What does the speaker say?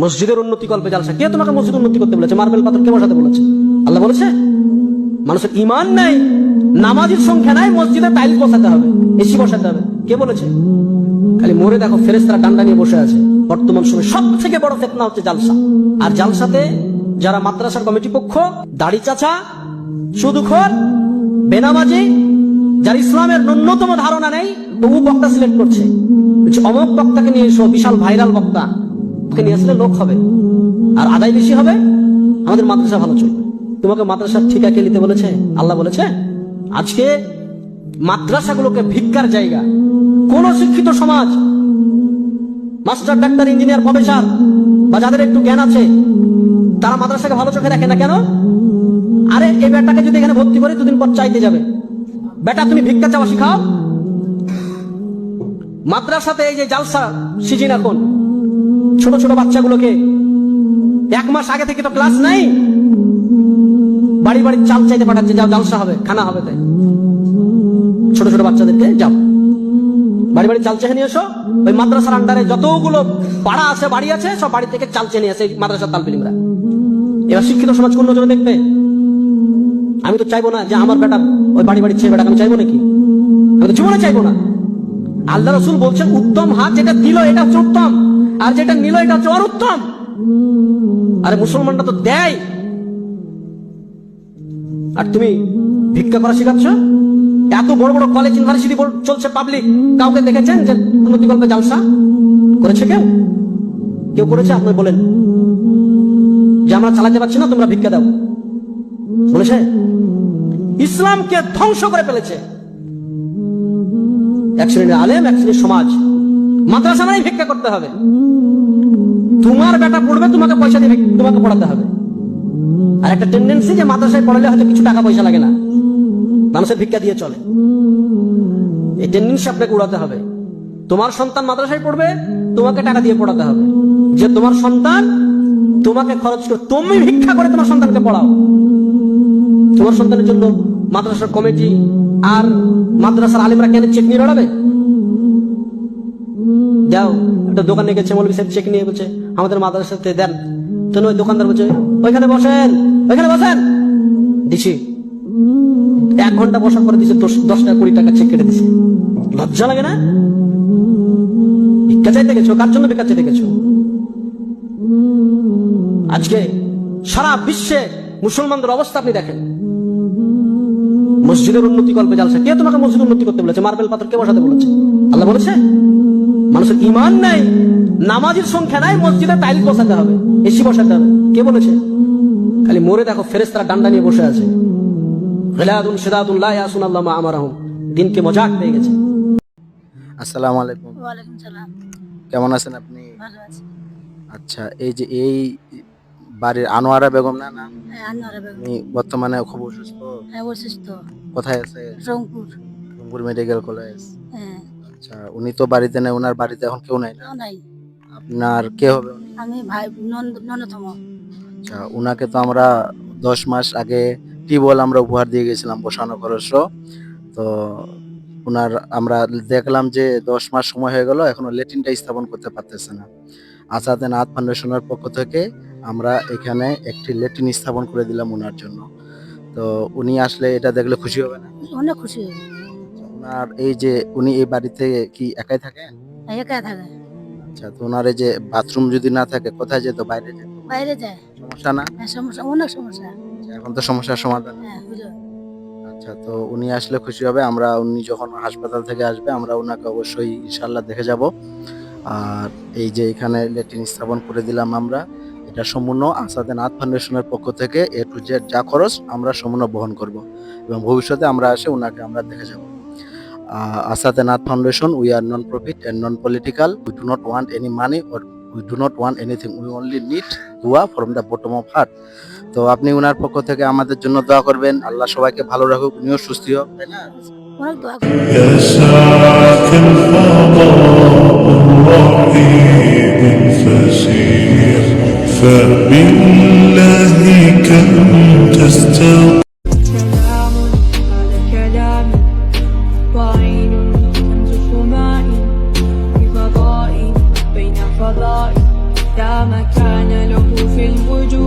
মসজিদের উন্নতি কল্পে জালসা। কে তোমাকে মসজিদ উন্নতি করতে বলেছে? মার্বেল পাথর কে বসাতে বলেছে? আল্লাহ বলেছে, মানুষের ইমান নাই, নামাজের সংখ্যা নাই, মসজিদে টাইলস বসাতে হবে এসি বসাতে হবে। কে বলেছে? খালি মরে দেখো ফেরেস্তারা ডান্ডা নিয়ে বসে আছে। বর্তমান সময় সব থেকে বড় ফেতনা হচ্ছে জালসা। আর জালসাতে যারা মাদ্রাসার কমিটি পক্ষ, দাড়ি চাচা, সুদুখোর, বেনামাজি, যার ইসলামের ন্যূনতম ধারণা নেই, তবু বক্তা সিলেক্ট করছে। অমক বক্তাকে নিয়ে এসো, বিশাল ভাইরাল বক্তা। ওকে নিয়ে আসলে লোক হবে। আর আদায় বেশি হবে, আমাদের মাদ্রাসা ভালো চলবে। তোমাকে মাদ্রাসার ঠিকা কে নিতে বলেছে? আল্লাহ বলেছে, আজকে মাদ্রাসাগুলোকে ভিক্ষার জায়গা। কোন শিক্ষিত সমাজ, মাস্টার, ডাক্তার, ইঞ্জিনিয়ার, প্রফেসর, বা যাদের একটু জ্ঞান আছে, তারা মাদ্রাসাকে ভালো চোখে দেখে না কেন? আরে, এই বেটাকে যদি এখানে ভর্তি করে দুদিন পর চাইতে যাবে। বেটা, তুমি ভিক্ষা চাওয়া শিখাও? মাদ্রাসাতে এই যে জালসা সিজিন এখন ছোট ছোট বাচ্চাগুলোকে এক মাস আগে থেকে তো ক্লাস নাই। বাড়ি বাড়ি চাল চাইতে পাঠাচ্ছে, যাও, জালসা হবে, খানা হবে তাই। ছোট ছোট বাচ্চাদেরকে যাও। বাড়ি বাড়ি চাল চেয়ে নিয়ে এসো। ওই মাদ্রাসার আন্ডারে যতগুলো পাড়া আছে, বাড়ি আছে, সব বাড়ি থেকে চাল চেয়ে নিয়ে আসে মাদ্রাসার তালবিলিমরা এবার শিক্ষিত সমাজ কোন নজরে দেখবে? আমি তো চাইব না যে আমার বেটা ওই বাড়ি বাড়ি ছেলে বেটা আমি চাইব নাকি? আমি তো জীবনে চাইব না। আল্লাহ রসুল বলছেন, উত্তম হাত যেটা দিল, এটা হচ্ছে উত্তম। আর যেটা নিল এটা হচ্ছে উত্তম আরে মুসলমানরা তো দেয়। আর তুমি ভিক্ষা করা শেখাচ্ছ? এত বড় বড় কলেজ ইউনিভার্সিটি চলছে পাবলিক কাউকে দেখেছেন যে উন্নতি কল্পে জালসা? করেছে কেউ? কেউ করেছে? আপনি বলেন। যে আমরা চালাতে পারছি না, তোমরা ভিক্ষা দাও। বলেছে, ইসলামকে ধ্বংস করে ফেলেছে। এক শ্রেণির আলেম, এক শ্রেণির সমাজ। মাদ্রাসা মানে ভিক্ষা করতে হবে। তোমার বেটা পড়বে, তোমাকে পয়সা দিয়ে তোমাকে পড়াতে হবে। আর একটা টেন্ডেন্সি যে মাদ্রাসায় পড়ালে হয়তো কিছু টাকা পয়সা লাগে না। মানুষের ভিক্ষা দিয়ে চলে। এই টেন্ডেন্সি আপনাকে উড়াতে হবে। তোমার সন্তান মাদ্রাসায় পড়বে, তোমাকে টাকা দিয়ে পড়াতে হবে। যে তোমার সন্তান, তোমাকে খরচ করে, তুমি ভিক্ষা করে তোমার সন্তানকে পড়াও। তোমার সন্তানের জন্য মাদ্রাসার কমিটি আর মাদ্রাসার আলিমরা কেন চেক নিয়ে লড়াবে? যাও, একটা দোকানে গেছে মৌলবী সাহেব চেক নিয়ে বলছে, আমাদের মাদ্রাসাতে দেন। তো ওই দোকানদার বলছে, ওইখানে বসেন ওইখানে বসেন। দিছি। এক ঘণ্টা বসার পরে দিছে দশ টাকা কুড়ি টাকা চেক কেটে দিছে। লজ্জা লাগে না? ভিক্ষা চাইতে গেছো? কার জন্য ভিক্ষা চাইতে গেছো? আজকে সারা বিশ্বে মুসলমানদের অবস্থা আপনি দেখেন। মসজিদের উন্নতি কল্পে জালসা। কে তোমাকে মসজিদ উন্নতি করতে বলেছে? মার্বেল পাথর কে বসাতে বলেছে? আল্লাহ বলেছে? মানুষের ইমান নাই নামাজের সংখ্যা নাই মসজিদে টাইলস বসাতে হবে এসি বসাতে হবে। কে বলেছে? খালি মরে দেখো ফেরেস্তারা ডান্ডা নিয়ে বসে আছে। গিলাদুন ইয়াসুন আল্লাহ আমারাহুম। দিনকে মজাক পেয়ে গেছে। আসসালামু আলাইকুম। ওয়ালাইকুম সালাম। কেমন আছেন আপনি? ভালো আছি। আচ্ছা এই যে এই বাড়ির আনোয়ারা বেগম না না? হ্যাঁ আনোয়ারা বেগম। বর্তমানে খুব অসুস্থ। হ্যাঁ অসুস্থ। কোথায় আছে? রংপুর। Rangpur medical college. হ্যাঁ। আচ্ছা উনি তো বাড়িতে নেই ওনার বাড়িতে এখন কেউ নাই না? নাই। আপনার কে হবে উনি? আমি ভাই নন্দ আচ্ছা উনাকে তো আমরা দশ মাস আগে টিউবওয়েল আমরা উপহার দিয়ে গেছিলাম বসানো খরচ। তো উনার আমরা দেখলাম যে দশ মাস সময় হয়ে গেল এখনও লেট্রিনটা স্থাপন করতে পারতেছে না। আসাদে নাথ ফাউন্ডেশনের পক্ষ থেকে আমরা এখানে একটি লেট্রিন স্থাপন করে দিলাম ওনার জন্য। তো উনি আসলে এটা দেখলে খুশি হবে না? অনেক খুশি হই। ওনার এই যে উনি এই বাড়িতে কি একাই থাকেন হ্যাঁ, একা থাকে। আচ্ছা তো ওনার এই যে বাথরুম যদি না থাকে কোথায় যেত? বাইরে যেত? বাইরে যায়। সমস্যা না? হ্যাঁ সমস্যা অনেক সমস্যা। আচ্ছা, এখন তো সমস্যার সমাধান। হ্যাঁ বুঝলো। আচ্ছা তো উনি আসলে খুশি হবে। আমরা উনি যখন হাসপাতাল থেকে আসবে আমরা ওনাকে অবশ্যই ইনশাল্লাহ দেখে যাব। আর এই যে এখানে লেট্রিন স্থাপন করে দিলাম আমরা এটা সম্পূর্ণ আসাদে নাথ ফাউন্ডেশনের পক্ষ থেকে এ টু জেড যা খরচ আমরা সম্পূর্ণ বহন করব। এবং ভবিষ্যতে আমরা আসে ওনাকে আমরা দেখে যাব। আসাদে Nath foundation we are non profit and non political we do not want any money or we do not want anything we only need দোয়া from the bottom of heart তো আপনি ওনার পক্ষ থেকে আমাদের জন্য দোয়া করবেন আল্লাহ সবাইকে ভালো রাখুক উনিও সুস্থ হোক তাই না অনেক দোয়া করি। يسعك الفضاء رهيب فسيح فبالله كم تستغفر feeling what you